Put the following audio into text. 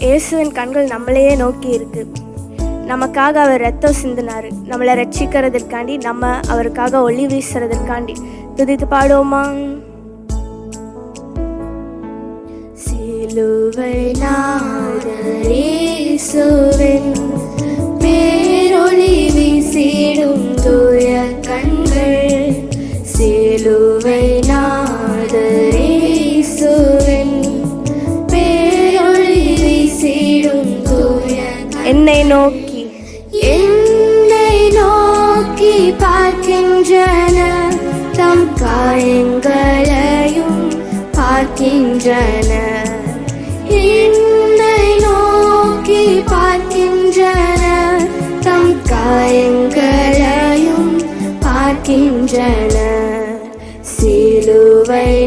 இயேசுவின் கண்கள் நம்மளையே நோக்கி இருக்கு. நமக்காக அவர் ரத்தம் சிந்தினார். நம்மளை ரட்சிக்கிறதுக்காண்டி நம்ம அவருக்காக ஒளி வீசுறதுக்காண்டி துதித்து பாடுவோமா? சிலுவை நாதரேசுவின் பேரொளி வீசிடும் தூய கண்கள். சிலுவை நான் என்னை நோக்கி. என்னை நோக்கி பார்க்கின்றன. தம் காயங்களையும் பார்க்கின்றன. என்னை நோக்கி பார்க்கின்றன. தம் காயங்களையும் பார்க்கின்றன. சிலுவை